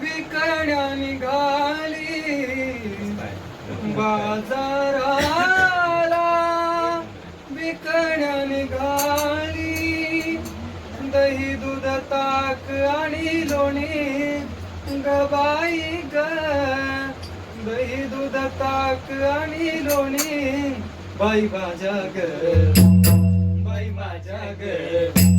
विकण्या निघाली बाजाराला विकण्या निघाली. दही दूध ताक आणि लोणी गबाई ग. दही दूध ताक आणि लोणी बाई माझ्या ग बाई माझ्या ग.